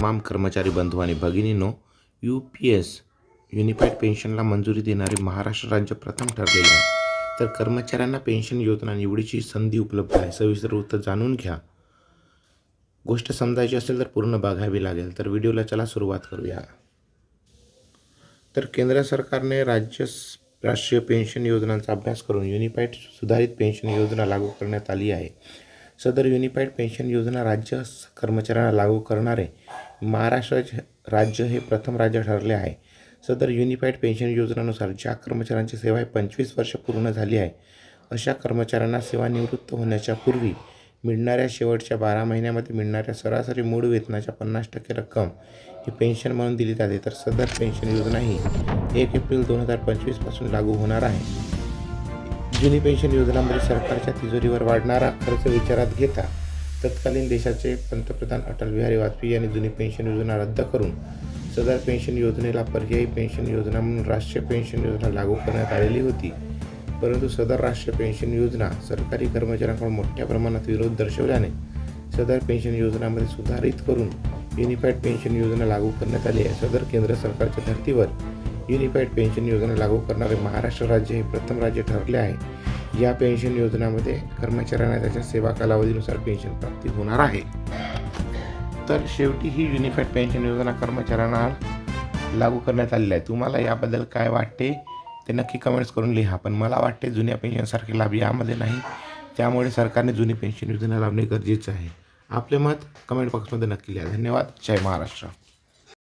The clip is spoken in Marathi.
तमाम कर्मचारी बंधू आणि भगिनींनो यू पी एस युनिफाईड पेन्शनला मंजुरी देणारे महाराष्ट्र राज्य प्रथम ठरलेले आहे. तर कर्मचाऱ्यांना पेन्शन योजना निवडीची संधी उपलब्ध आहे. सविस्तर उत्तर जाणून घ्या. गोष्ट समजायची असेल तर पूर्ण बघावी लागेल. तर व्हिडिओला चला सुरुवात करूया. तर केंद्र सरकारने राज्य राष्ट्रीय पेन्शन योजनांचा अभ्यास करून युनिफाईड सुधारित पेन्शन योजना लागू करण्यात आली आहे. सदर युनिफाईड पेन्शन योजना राज्य कर्मचाऱ्यांना लागू करणारे महाराष्ट्र राज्य हे प्रथम राज्य ठरले आहे. सदर युनिफाईड पेन्शन योजनेनुसार ज्या कर्मचाऱ्यांची सेवा ही पंचवीस वर्ष पूर्ण झाली आहे अशा कर्मचाऱ्यांना सेवानिवृत्त होण्याच्या पूर्वी मिळणाऱ्या शेवटच्या बारा महिन्यामध्ये मिळणाऱ्या सरासरी मूळ वेतनाच्या पन्नास टक्के रक्कम ही पेन्शन म्हणून दिली जाते. तर सदर पेन्शन योजना ही एक एप्रिल दोन हजार पंचवीसपासून लागू होणार आहे. जुनी पेन्शन योजनांमध्ये सरकारच्या तिजोरीवर वाढणारा खर्च विचारात घेता तत्कालीन देशाचे पंतप्रधान अटल बिहारी वाजपेयी यांनी जुनी पेन्शन योजना रद्द करून सदर पेन्शन योजनेला पर्यायी पेन्शन योजना म्हणून राष्ट्रीय पेन्शन योजना लागू करण्यात आलेली होती. परंतु सदर राष्ट्रीय पेन्शन योजना सरकारी कर्मचाऱ्यांकडून मोठ्या प्रमाणात विरोध दर्शवल्याने सदर पेन्शन योजनामध्ये सुधारित करून युनिफाईड पेन्शन योजना लागू करण्यात आली आहे. सदर केंद्र सरकारच्या धर्तीवर युनिफाईड पेन्शन योजना लागू करणारे महाराष्ट्र राज्य हे प्रथम राज्य ठरले आहे. या पेन्शन योजनामध्ये कर्मचाऱ्यांना त्याच्या सेवा कालावधीनुसार पेन्शन प्राप्ती होणार आहे. तर शेवटी ही युनिफाईड पेन्शन योजना कर्मचाऱ्यांना लागू करण्यात आलेली आहे. तुम्हाला याबद्दल काय वाटते? ते नक्की कमेंट्स करून लिहा. पण मला वाटते जुन्या पेन्शनसारखे लाभ यामध्ये नाही. त्यामुळे सरकारने जुनी पेन्शन योजना लावणे गरजेचं आहे. आपले मत कमेंट बॉक्समध्ये नक्की लिहा. धन्यवाद. जय महाराष्ट्र.